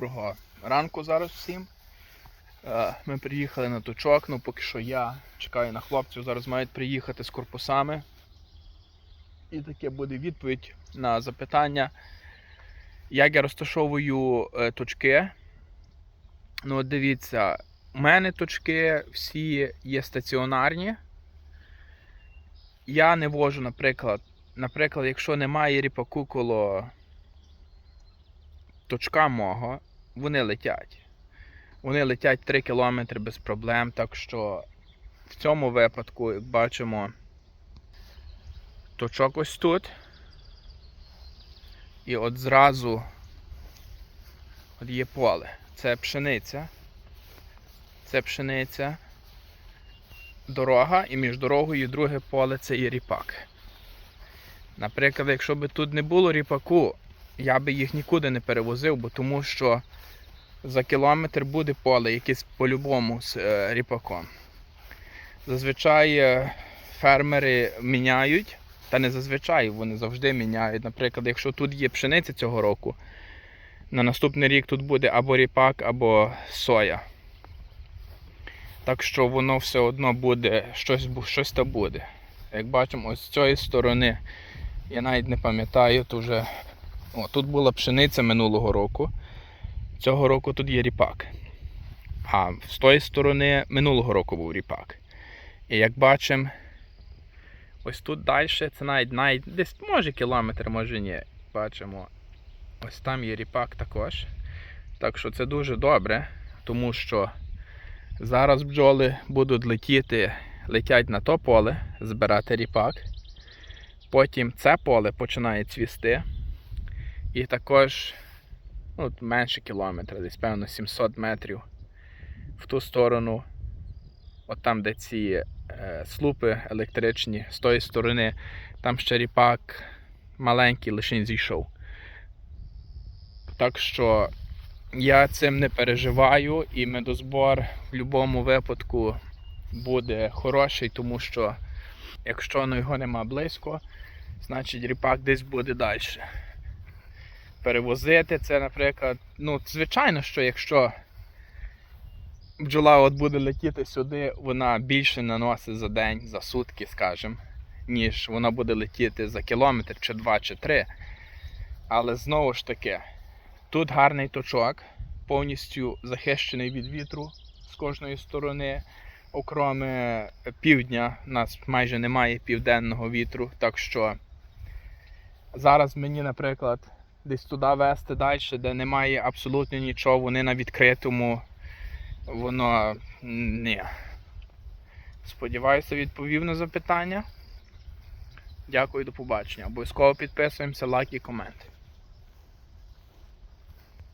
Доброго ранку зараз всім. Е, Ми приїхали на точок, ну поки що я чекаю на хлопців, зараз мають приїхати з корпусами. І таке буде відповідь на запитання, як я розташовую е, точки. Ну, от дивіться, у мене точки всі є стаціонарні. Я не вожу, наприклад, наприклад, якщо немає ріпаку коло точка мого, вони летять. Вони летять 3 км без проблем. Так що в цьому випадку, бачимо, точок ось тут. І от зразу от є поле. Це пшениця. Це пшениця. Дорога, і між дорогою друге поле це є ріпак. Наприклад, якщо б тут не було ріпаку, я би їх нікуди не перевозив, бо тому що за кілометр буде поле, якесь по-любому з е, ріпаком. Зазвичай е, фермери міняють, та не зазвичай вони завжди міняють. Наприклад, якщо тут є пшениця цього року, на наступний рік тут буде або ріпак, або соя. Так що воно все одно буде, щось, щось та буде. Як бачимо, ось з цієї сторони, я навіть не пам'ятаю, то вже о, тут була пшениця минулого року. Цього року тут є ріпак. А з тої сторони минулого року був ріпак. І як бачимо, ось тут далі, це навіть, навіть десь може кілометр, може ні. Бачимо, ось там є ріпак також. Так що це дуже добре, тому що зараз бджоли будуть летіти, летять на то поле, збирати ріпак. Потім це поле починає цвісти. І також ну, менше кілометра, десь певно 700 метрів в ту сторону, от там, де ці е, слупи електричні, з тої сторони, там ще ріпак маленький лише зійшов. Так що я цим не переживаю і медозбор в будь-якому випадку буде хороший, тому що якщо ну, його нема близько, значить ріпак десь буде далі перевозити це, наприклад. Ну, звичайно, що якщо бджола от буде летіти сюди, вона більше наносить за день, за сутки, скажімо, ніж вона буде летіти за кілометр, чи два, чи три. Але знову ж таки, тут гарний точок, повністю захищений від вітру з кожної сторони. Окрім півдня, у нас майже немає південного вітру, так що зараз мені, наприклад, десь туди вести далі, де немає абсолютно нічого, вони на відкритому, воно ні. Сподіваюся, відповів на запитання. Дякую, до побачення. Обов'язково підписуємося, лайк і комент.